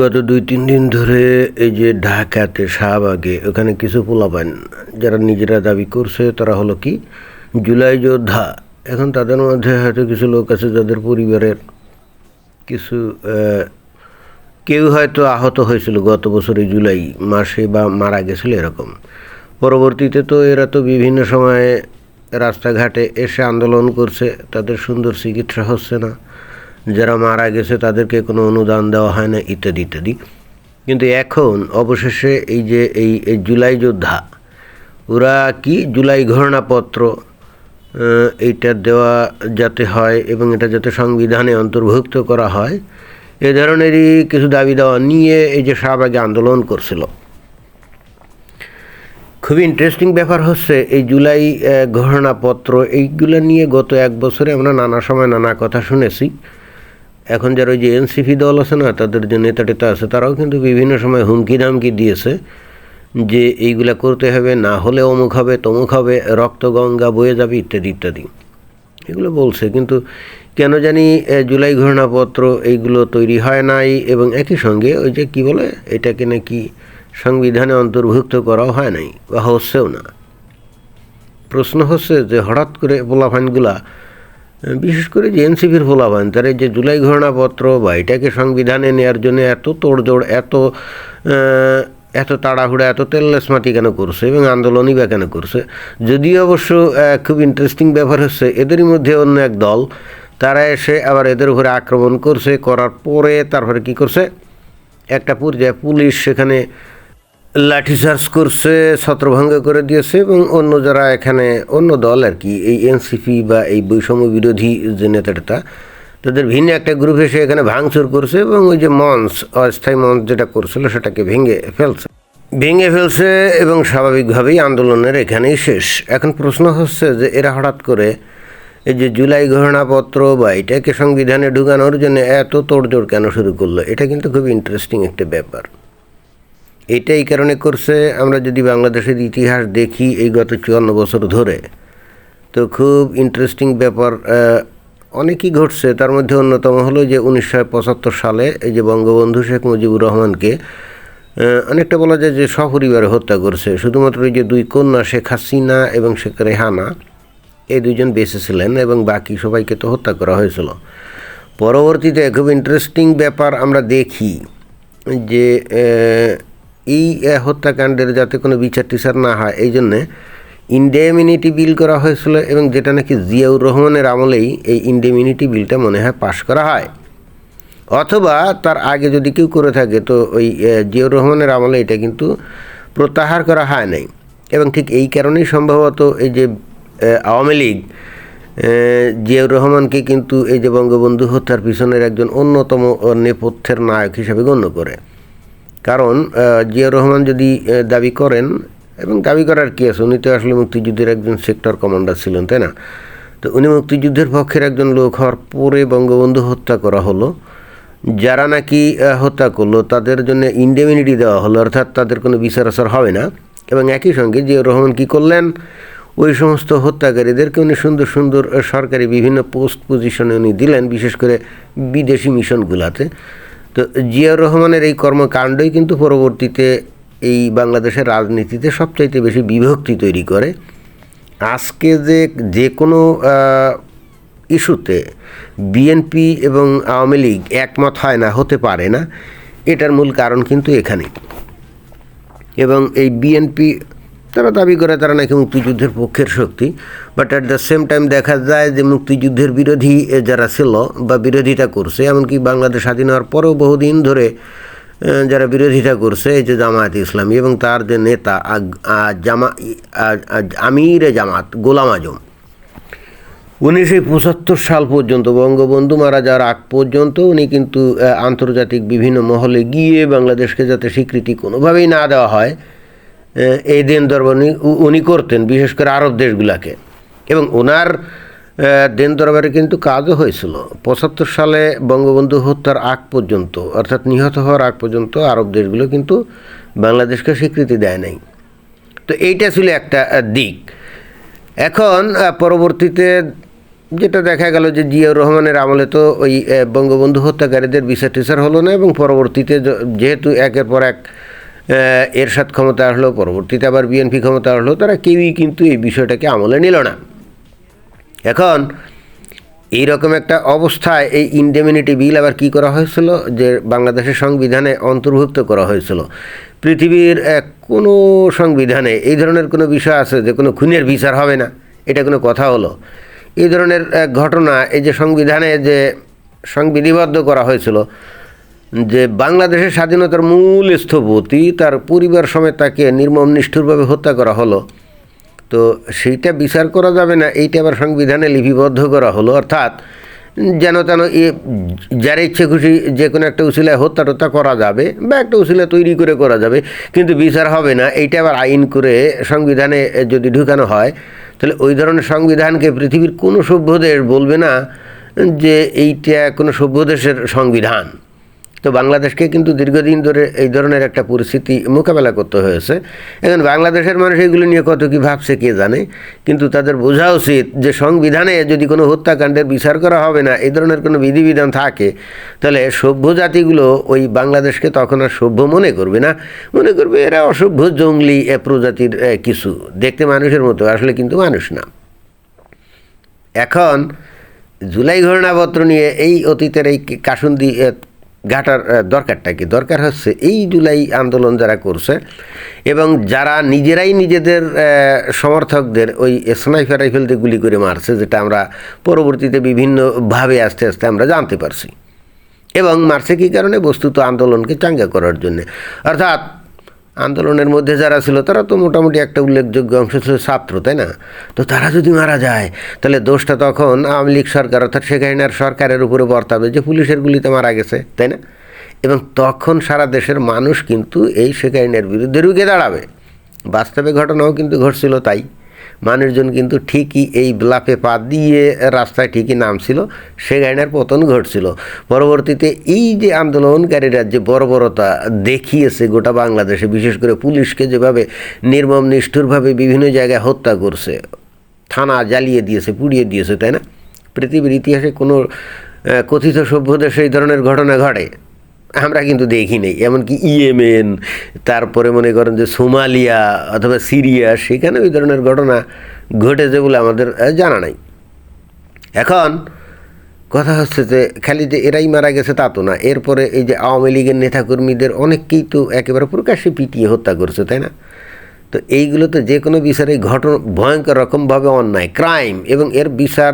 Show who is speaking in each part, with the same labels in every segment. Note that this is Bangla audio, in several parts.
Speaker 1: গত দুই, তিন দিন ধরে এই যে ঢাকাতে শাহবাগে ওখানে কিছু পোলাপান যারা নিজেরা দাবি করছে, তারা হলো কি? জুলাই যোদ্ধা। এখন তাদের মধ্যে হয়তো কিছু লোক আছে যাদের পরিবারের কিছু কেউ হয়তো আহত হয়েছিল গত বছরে জুলাই মাসে বা মারা গেছিল এরকম। পরবর্তীতে তো এরা তো বিভিন্ন সময়ে রাস্তাঘাটে এসে আন্দোলন করছে, তাদের সুন্দর চিকিৎসা হচ্ছে না। যারা মারা গেছে তাদেরকে কোনো অনুদান দেওয়া হয় না, ইত্যাদি ইত্যাদি। কিন্তু এখন অবশেষে এই যে এই জুলাই যোদ্ধা, ওরা কি জুলাই ঘোষণাপত্র এইটা দেওয়া যাতে হয় এবং এটা যাতে সংবিধানে অন্তর্ভুক্ত করা হয়, এ ধরনেরই কিছু দাবি দেওয়া নিয়ে এই যে শাহবাগে আন্দোলন করছিল। খুবই ইন্টারেস্টিং ব্যাপার হচ্ছে এই জুলাই ঘোষণাপত্র এইগুলো নিয়ে গত এক বছরে আমরা নানা সময় নানা কথা শুনেছি। এখন যারা ওই যে এনসিপি দল আছে না, তাদের যে নেতা টেতা আছে, তারাও কিন্তু বিভিন্ন সময় হুমকি ধামকি দিয়েছে যে এইগুলা করতে হবে, না হলে অমুক হবে, তমুক হবে, রক্ত, গঙ্গা, বয়ে যাবে, ইত্যাদি ইত্যাদি। এগুলো বলছে, কিন্তু কেন জানি জুলাই ঘোষণাপত্র এইগুলো তৈরি হয় নাই এবং একই সঙ্গে ওই যে কি বলে, এটাকে নাকি সংবিধানে অন্তর্ভুক্ত করাও হয় নাই, বা হচ্ছেও না। প্রশ্ন হচ্ছে যে হঠাৎ করে পোলাফানগুলা বিশেষ করে যে এনসিপির পোলাফান তারা যে জুলাই ঘোষণাপত্র বা এটাকে সংবিধানে নেওয়ার জন্য এত তোড়জোড়, এত এত তাড়াহুড়া, এত তেল্লেসমাতি কেন করছে এবং আন্দোলনই বা কেন করছে? যদিও অবশ্য খুব ইন্টারেস্টিং ব্যাপার হচ্ছে, এদেরই মধ্যে অন্য এক দল, তারা এসে আবার এদের উপরে আক্রমণ করছে, করার পরে তারপরে কি করছে? একটা পর্যায়ে পুলিশ সেখানে লাঠিচার্জ করছে, ছত্রভঙ্গ করে দিয়েছে এবং অন্য যারা এখানে, অন্য দল আর কি, এই এনসিপি বা এই বৈষম্য বিরোধী যে নেতাটা, তাদের ভিন্ন একটা গ্রুপ এসে এখানে ভাঙচুর করছে এবং ওই যে মঞ্চ, অস্থায়ী মঞ্চ যেটা করছিল সেটাকে ভেঙে ফেলছে। ভেঙে ফেলছে এবং স্বাভাবিকভাবেই আন্দোলনের এখানেই শেষ। এখন প্রশ্ন হচ্ছে যে এরা হঠাৎ করে এই যে জুলাই ঘোষণাপত্র বা এটাকে সংবিধানে ঢুকানোর জন্য এত তোড়জোড় কেন শুরু করল? এটা কিন্তু খুব ইন্টারেস্টিং একটা ব্যাপার। এটা এই কারণে করছে, আমরা যদি বাংলাদেশের ইতিহাস দেখি এই গত চুয়ান্ন বছর ধরে, তো খুব ইন্টারেস্টিং ব্যাপার অনেকই ঘটছে। তার মধ্যে অন্যতম হলো যে উনিশশো পঁচাত্তর সালে এই যে বঙ্গবন্ধু শেখ মুজিবুর রহমানকে অনেকটা বলা যায় যে সপরিবারে হত্যা করছে। শুধুমাত্র এই যে দুই কন্যা, শেখ হাসিনা এবং শেখ রেহানা, এই দুইজন বেঁচে ছিলেন এবং বাকি সবাইকে তো হত্যা করা হয়েছিল। পরবর্তীতে খুব ইন্টারেস্টিং ব্যাপার আমরা দেখি যে এই হত্যাকাণ্ডের যাতে কোনো বিচার টিচার না হয়, এই জন্যে ইন্ডেমিনিটি বিল করা হয়েছিল এবং যেটা নাকি জিয়াউর রহমানের আমলেই এই ইন্ডেমিনিটি বিলটা মনে হয় পাশ করা হয়। অথবা তার আগে যদি কেউ করে থাকে, তো ওই জিয়াউর রহমানের আমলে এটা কিন্তু প্রত্যাহার করা হয় নাই। এবং ঠিক এই কারণেই সম্ভবত এই যে আওয়ামী লীগ জিয়াউর রহমানকে কিন্তু এই যে বঙ্গবন্ধু হত্যার পিছনের একজন অন্যতম নেপথ্যের নায়ক হিসাবে গণ্য করে। কারণ জিয়া রহমান যদি দাবি করেন, এবং দাবি করার কি আছে? উনি তো আসলে মুক্তিযুদ্ধের একজন সেক্টর কমান্ডার ছিলেন, তাই না? তো উনি মুক্তিযুদ্ধের পক্ষের একজন লোক হওয়ার পরে বঙ্গবন্ধু হত্যা করা হলো। যারা নাকি হত্যা করল, তাদের জন্য ইন্ডেমিনিটি দেওয়া হলো, অর্থাৎ তাদের কোনো বিচার আচার হবে না। এবং একই সঙ্গে জিয়াউর রহমান কী করলেন? ওই সমস্ত হত্যাকারীদেরকে উনি সুন্দর সুন্দর সরকারি বিভিন্ন পোস্ট পজিশনে উনি দিলেন, বিশেষ করে বিদেশি মিশনগুলাতে তো জিয়াউর রহমানের এই কর্মকাণ্ডই কিন্তু পরবর্তীতে এই বাংলাদেশের রাজনীতিতে সবচাইতে বেশি বিভক্তি তৈরি করে। আজকে যে যে কোনো ইস্যুতে বিএনপি এবং আওয়ামী লীগ একমত হয় না, হতে পারে না, এটার মূল কারণ কিন্তু এখানেই। এবং এই বিএনপি তারা দাবি করে তারা নাকি মুক্তিযুদ্ধের পক্ষের শক্তি। But at the same time দেখা যায় যে মুক্তিযুদ্ধের বিরোধী যারা ছিল বা বিরোধিতা করছে, এমনকি বাংলাদেশ স্বাধীন হওয়ার পরেও বহুদিন ধরে যারা বিরোধিতা করছে, এই যে জামায়াত ইসলামী এবং তার যে নেতা জামা আমিরে জামাত, গোলাম আজম, উনিশশো পঁচাত্তর সাল পর্যন্ত, বঙ্গবন্ধু মারা যাওয়ার আগ পর্যন্ত উনি কিন্তু আন্তর্জাতিক বিভিন্ন মহলে গিয়ে বাংলাদেশকে যাতে স্বীকৃতি কোনোভাবেই না দেওয়া হয় এই দেন দরবার উনি- করতেন, বিশেষ করে আরব দেশগুলাকে। এবং ওনার দেন দরবারে কিন্তু কাজও হয়েছিল। পঁচাত্তর সালে বঙ্গবন্ধু হত্যার আগ পর্যন্ত, অর্থাৎ নিহত হওয়ার আগ পর্যন্ত আরব দেশগুলো কিন্তু বাংলাদেশকে স্বীকৃতি দেয় নাই। তো এইটা ছিল একটা দিক। এখন পরবর্তীতে যেটা দেখা গেল যে জিয়াউর রহমানের আমলে তো ওই বঙ্গবন্ধু হত্যাকারীদের বিচার টিচার হলো না এবং পরবর্তীতে যেহেতু একের পর এক এরশাদ ক্ষমতা আসলো পরবর্তীতে আবার বিএনপি ক্ষমতা আসলো তারা কেউই কিন্তু এই বিষয়টাকে আমলে নিল না। এখন এইরকম একটা অবস্থায় এই ইন্ডেমিনিটি বিল আবার কি করা হয়েছিল? যে বাংলাদেশের সংবিধানে অন্তর্ভুক্ত করা হয়েছিল। পৃথিবীর কোনো সংবিধানে এই ধরনের কোনো বিষয় আছে যে কোনো খুনের বিচার হবে না? এটা কোনো কথা হলো? এই ধরনের ঘটনা, এই যে সংবিধানে যে সংবিধিবদ্ধ করা হয়েছিল যে বাংলাদেশের স্বাধীনতার মূল স্থপতি, তার পরিবার সমেত তাকে নির্মম নিষ্ঠুরভাবে হত্যা করা হলো। তো সেইটা বিচার করা যাবে না, এইটা আবার সংবিধানে লিপিবদ্ধ করা হলো। অর্থাৎ যেন তেন এ যার ইচ্ছে খুশি যে কোনো একটা উসিলায় হত্যা টত্যা করা যাবে বা একটা উসিলা তৈরি করে করা যাবে, কিন্তু বিচার হবে না। এইটা আবার আইন করে সংবিধানে যদি ঢুকানো হয়, তাহলে ওই ধরনের সংবিধানকে পৃথিবীর কোনো সভ্য দেশ বলবে না যে এইটা কোনো সভ্য দেশের সংবিধান। তো বাংলাদেশকে কিন্তু দীর্ঘদিন ধরে এই ধরনের একটা পরিস্থিতি মোকাবেলা করতে হয়েছে। এখন বাংলাদেশের মানুষ এগুলো নিয়ে কত কী ভাবছে কে জানে? কিন্তু তাদের বোঝা উচিত যে সংবিধানে যদি কোনো হত্যাকাণ্ডের বিচার করা হবে না, এই ধরনের কোনো বিধিবিধান থাকে, তাহলে সভ্য জাতিগুলো ওই বাংলাদেশকে তখন আর সভ্য মনে করবে না। মনে করবে এরা অসভ্য জঙ্গলি প্রজাতির কিছু। দেখতে মানুষের মতো, আসলে কিন্তু মানুষ না। এখন জুলাই ঘটনাপত্র নিয়ে এই অতীতের এই কাসুন্দি ঘাটার দরকারটা কি? দরকার হচ্ছে এই জুলাই আন্দোলন যারা করছে এবং যারা নিজেরাই নিজেদের সমর্থকদের ওই স্নাইফার রাইফেল দিয়ে গুলি করে মারছে, যেটা আমরা পরবর্তীতে বিভিন্নভাবে আস্তে আস্তে আমরা জানতে পারছি। এবং মারছে কী কারণে? বস্তুত আন্দোলনকে চাঙ্গা করার জন্যে। অর্থাৎ আন্দোলনের মধ্যে যারা ছিল, তারা তো মোটামুটি একটা উল্লেখযোগ্য অংশ ছিল ছাত্র, তাই না? তো তারা যদি মারা যায়, তাহলে দোষটা তখন আওয়ামী লীগ সরকার, অর্থাৎ শেখ হাসিনার সরকারের উপরে বর্তাবে যে পুলিশের গুলিতে মারা গেছে, তাই না? এবং তখন সারা দেশের মানুষ কিন্তু এই শেখ হাসিনার বিরুদ্ধে রুগে দাঁড়াবে। বাস্তবে ঘটনাও কিন্তু ঘটছিল তাই। মানুষজন কিন্তু ঠিকই এই ব্লাফে পা দিয়ে রাস্তায় ঠিকই নামছিল, সে গাইনার পতন ঘটছিল। পরবর্তীতে এই যে আন্দোলনকারীরা যে বর্বরতা দেখিয়েছে গোটা বাংলাদেশে, বিশেষ করে পুলিশকে যেভাবে নির্মম নিষ্ঠুরভাবে বিভিন্ন জায়গায় হত্যা করছে, থানা জ্বালিয়ে দিয়েছে, পুড়িয়ে দিয়েছে, তাই না? পৃথিবীর ইতিহাসে কোনো কথিত সভ্য দেশে এই ধরনের ঘটনা ঘটে। আমরা কিন্তু দেখি নেই। এমনকি ইয়েমেন, তারপরে মনে করেন যে সোমালিয়া অথবা সিরিয়া, সেখানে ওই ধরনের ঘটনা ঘটেছে বলে আমাদের জানা নাই। এখন কথা হচ্ছে যে খালি যে এরাই মারা গেছে তা তো না। এরপরে এই যে আওয়ামী লীগের নেতাকর্মীদের অনেককেই তো একেবারে প্রকাশ্যে পিটিয়ে হত্যা করছে, তাই না? তো এইগুলো তো যে কোনো বিচারে ঘটনা, ভয়ঙ্কর রকমভাবে অন্যায়, ক্রাইম, এবং এর বিচার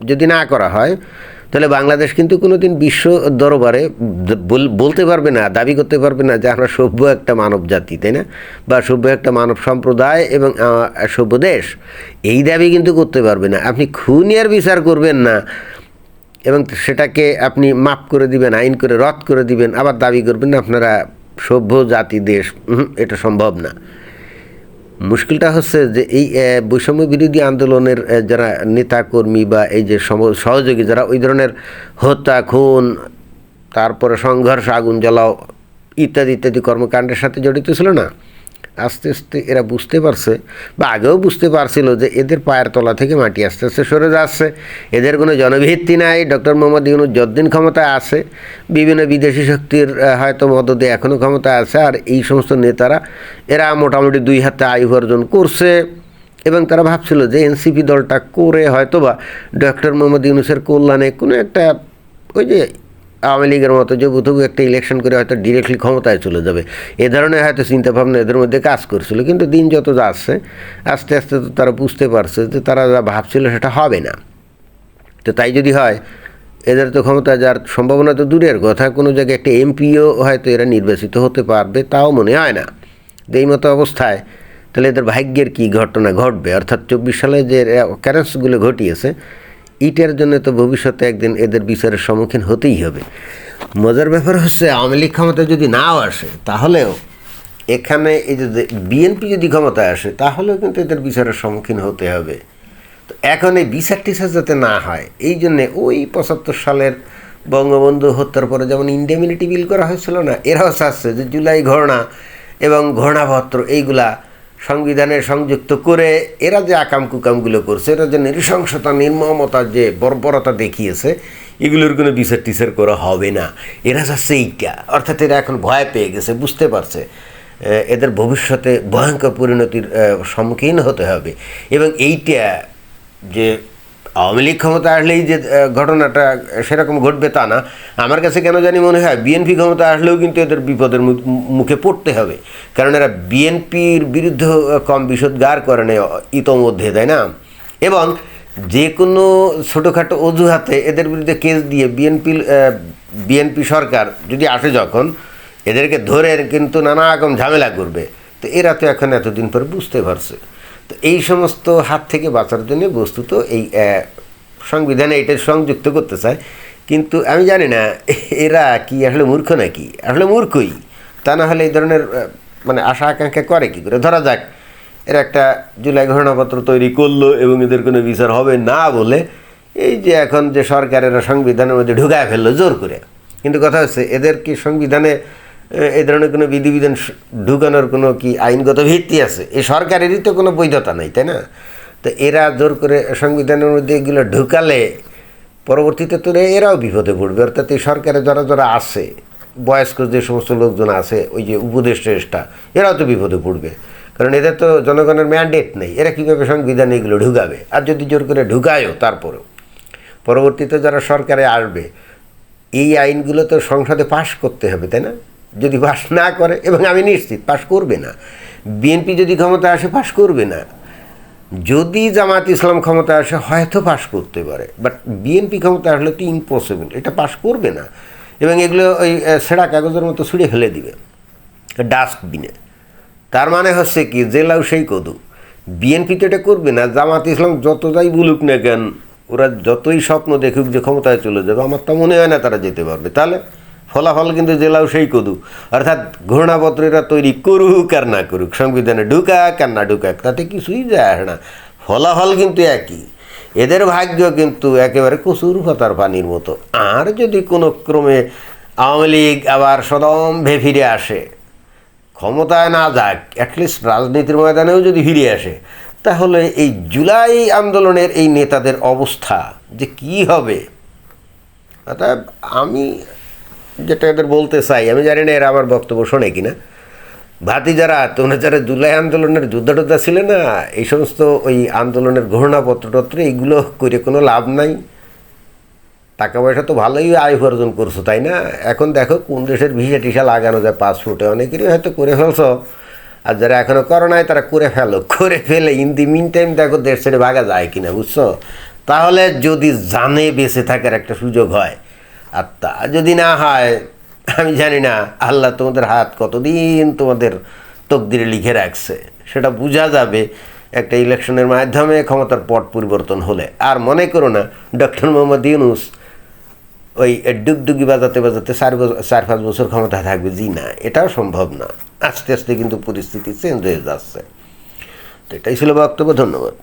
Speaker 1: যদি না করা হয় তাহলে বাংলাদেশ কিন্তু কোনোদিন বিশ্ব দরবারে বল- বলতে পারবে না, দাবি করতে পারবে না যে আমরা সভ্য একটা মানব জাতি, তাই না? বা সভ্য একটা মানব সম্প্রদায় এবং সভ্য দেশ। এই দাবি কিন্তু করতে পারবে না। আপনি খুনিয়ার বিচার করবেন না এবং সেটাকে আপনি মাপ করে দিবেন, আইন করে রদ করে দিবেন, আবার দাবি করবেন না আপনারা সভ্য জাতি, দেশ এটা সম্ভব না। মুশকিলটা হচ্ছে যে এই বৈষম্য বিরোধী আন্দোলনের যারা নেতাকর্মী বা এই যে সহযোগী যারা ওই ধরনের হত্যা, খুন, তারপরে সংঘর্ষ, আগুন জ্বালাও ইত্যাদি ইত্যাদি কর্মকাণ্ডের সাথে জড়িত ছিল না? আস্তে আস্তে এরা বুঝতে পারছে বা আগেও বুঝতে পারছিল যে এদের পায়ের তলা থেকে মাটি আস্তে আস্তে সরে যাচ্ছে। এদের কোনো জনভিত্তি নাই। ডক্টর মোহাম্মদ ইউনুস যতদিন ক্ষমতায় আছে, বিভিন্ন বিদেশি শক্তির হয়তো মদদে এখনও ক্ষমতায় আছে আর এই সমস্ত নেতারা, এরা মোটামুটি দুই হাতে আয় উপার্জন করছে এবং তারা ভাবছিল যে এনসিপি দলটা করে হয়তোবা ডক্টর মোহাম্মদ ইউনুসের কল্যাণে কোনো একটা ওই যে আওয়ামী লীগের মতো যে বুধবু একটা ইলেকশন করে হয়তো ডিরেক্টলি ক্ষমতায় চলে যাবে। এ ধরনের হয়তো চিন্তাভাবনা এদের মধ্যে কাজ করছিল, কিন্তু দিন যত যাচ্ছে, আস্তে আস্তে তো তারা বুঝতে পারছে যে তারা যা ভাবছিল সেটা হবে না। তো তাই যদি হয়, এদের তো ক্ষমতা যার সম্ভাবনা তো দূরের কথা, কোনো জায়গায় একটা এমপিও হয়তো এরা নির্বাচিত হতে পারবে, তাও মনে হয় না। এই মতো অবস্থায়, তাহলে এদের ভাগ্যের কী ঘটনা ঘটবে? অর্থাৎ চব্বিশ সালে যে ক্যারেন্সগুলো ঘটিয়েছে ইটার জন্য তো ভবিষ্যতে একদিন এদের বিচারের সম্মুখীন হতেই হবে। মজার ব্যাপার হচ্ছে, আওয়ামী লীগ ক্ষমতায় যদি নাও আসে, তাহলেও এখানে এই যে বিএনপি যদি ক্ষমতায় আসে, তাহলেও কিন্তু এদের বিচারের সম্মুখীন হতে হবে। তো এখন এই বিচার টিচার যাতে না হয়, এই জন্যে ওই পঁচাত্তর সালের বঙ্গবন্ধু হত্যার পরে যেমন ইন্ডেমিনিটি বিল করা হয়েছিল না, এরাও চাচ্ছে যে জুলাই ঘটনা এবং ঘটনাপত্র, এইগুলা সংবিধানে সংযুক্ত করে এরা যে আকাম কুকামগুলো করছে, এরা যে নৃশংসতা, নির্মমতা, যে বর্বরতা দেখিয়েছে, এগুলোর কোনো বিচার টিচার করা হবে না। এরা যাচ্ছে এইটা অর্থাৎ এরা এখন ভয় পেয়ে গেছে, বুঝতে পারছে। এদের ভবিষ্যতে ভয়ঙ্কর পরিণতির সম্মুখীন হতে হবে। এবং এইটা যে আওয়ামী লীগ ক্ষমতা আসলেই যে ঘটনাটা সেরকম ঘটবে তা না। আমার কাছে কেন জানি মনে হয় বিএনপি ক্ষমতা আসলেও কিন্তু এদের বিপদের মুখে পড়তে হবে। কারণ এরা বিএনপির বিরুদ্ধে কম বিষোদ্গার করে নেই ইতোমধ্যে, তাই না? এবং যে কোনো ছোটোখাটো অজুহাতে এদের বিরুদ্ধে কেস দিয়ে বিএনপি বিএনপি সরকার যদি আসে যখন, এদেরকে ধরে কিন্তু নানা রকম ঝামেলা করবে। তো এরা তো এখন এতদিন পর বুঝতে পারছে। তো এই সমস্ত হাত থেকে বাঁচার জন্য বস্তুত এই সংবিধানে এটা সংযুক্ত করতে চায়। কিন্তু আমি জানি না, এরা কি আসলে মূর্খ নাকি? আসলে মূর্খই। তা না হলে এই ধরনের মানে আশা আকাঙ্ক্ষা করে কি করে? ধরা যাক, এরা একটা জুলাই ঘোষণাপত্র তৈরি করল এবং এদের কোনো বিচার হবে না বলে এই যে এখন যে সরকারেরা সংবিধানের মধ্যে ঢুকায় ফেলল জোর করে। কিন্তু কথা হচ্ছে, এদের কি সংবিধানে এই ধরনের কোনো বিধিবিধান ঢুকানোর কোনো কি আইনগত ভিত্তি আছে? এ সরকারেরই তো কোনো বৈধতা নাই, তাই না? তো এরা জোর করে সংবিধানের মধ্যে এগুলো ঢুকালে পরবর্তীতে তো এরাও বিপদে পড়বে। অর্থাৎ এই সরকারে যারা যারা আছে, বয়স্ক যে সমস্ত লোকজন আছে, ওই যে উপদেষ্টা এরাও তো বিপদে পড়বে। কারণ এদের তো জনগণের ম্যান্ডেট নেই। এরা কীভাবে সংবিধানে এগুলো ঢুকাবে? আর যদি জোর করে ঢুকায়ও তারপরেও। পরবর্তীতে যারা সরকারে আসবে, এই আইনগুলো তো সংসদে পাশ করতে হবে, তাই না? যদি পাশ না করে, এবং আমি নিশ্চিত পাশ করবে না। বিএনপি যদি ক্ষমতা আসে পাশ করবে না। যদি জামাত ইসলাম ক্ষমতা আসে, হয়তো পাশ করতে পারে। বাট বিএনপি ক্ষমতা আসলে তো ইম্পসিবল এটা পাশ করবে না। এবং এগুলো ওই সেরা কাগজের মতো ছুঁড়ে ফেলে দিবে, ডাস্টবিনে। তার মানে হচ্ছে কি, জেলাও সেই কদু। বিএনপি তো এটা করবে না, জামাত ইসলাম যত যাই বলুক না কেন, ওরা যতই স্বপ্ন দেখুক যে ক্ষমতায় চলে যাবে, আমার তো মনে হয় না তারা যেতে পারবে। তাহলে ফলাফল কিন্তু জেলাও সেই কদু। অর্থাৎ ঘোষণাপত্র এরা তৈরি করুক আর না করুক, সংবিধানে ঢুকাক আর না ঢুকাক, তাতে কিছুই যায় আসে না। ফলাফল কিন্তু একই। এদের ভাগ্য কিন্তু একেবারে কচুর পাতার পানির মতো। আর যদি কোনো ক্রমে আওয়ামী লীগ আবার সদম্ভে ফিরে আসে, ক্ষমতায় না যাক অ্যাটলিস্ট রাজনীতির ময়দানেও যদি ফিরে আসে, তাহলে এই জুলাই আন্দোলনের এই নেতাদের অবস্থা যে কি হবে? অর্থাৎ আমি যেটা এদের বলতে চাই, আমি জানি না এরা আমার বক্তব্য শোনে কিনা। ভাতি যারা, তোমরা যারা জুলাই আন্দোলনের যুদ্ধ টুদ্ধা ছিল না, এই সমস্ত ওই আন্দোলনের ঘোষণাপত্র টত্র এইগুলো করে কোনো লাভ নাই। টাকা পয়সা তো ভালোই আয় উপার্জন করছ, তাই না? এখন দেখো কোন দেশের ভিসা টিসা লাগানো যায় পাসপোর্টে অনেকেরই হয়তো করে ফেলছো। আর যারা এখনও করো নাই, তারা করে ফেলো। করে ফেলে ইন দি মিন টাইম দেখো দেশ ছেড়ে ভাগা যায় কিনা, বুঝছ? তাহলে যদি জানে বেঁচে থাকার একটা সুযোগ হয় আর তা যদি না হয়, আমি জানি না, আল্লাহ তোমাদের হাত কতদিন তোমাদের তকদিরে লিখে রাখছে। সেটা বোঝা যাবে একটা ইলেকশনের মাধ্যমে ক্ষমতার পট পরিবর্তন হলে। আর মনে করো না, ডক্টর মোহাম্মদ ইউনুস ওই ডুগডুগি বাজাতে বাজাতে চার বছর চার পাঁচ বছর ক্ষমতা থাকবে। জি না, এটাও সম্ভব না। আস্তে আস্তে কিন্তু পরিস্থিতি চেঞ্জ হয়ে যাচ্ছে। তো এটাই ছিল বক্তব্য, ধন্যবাদ।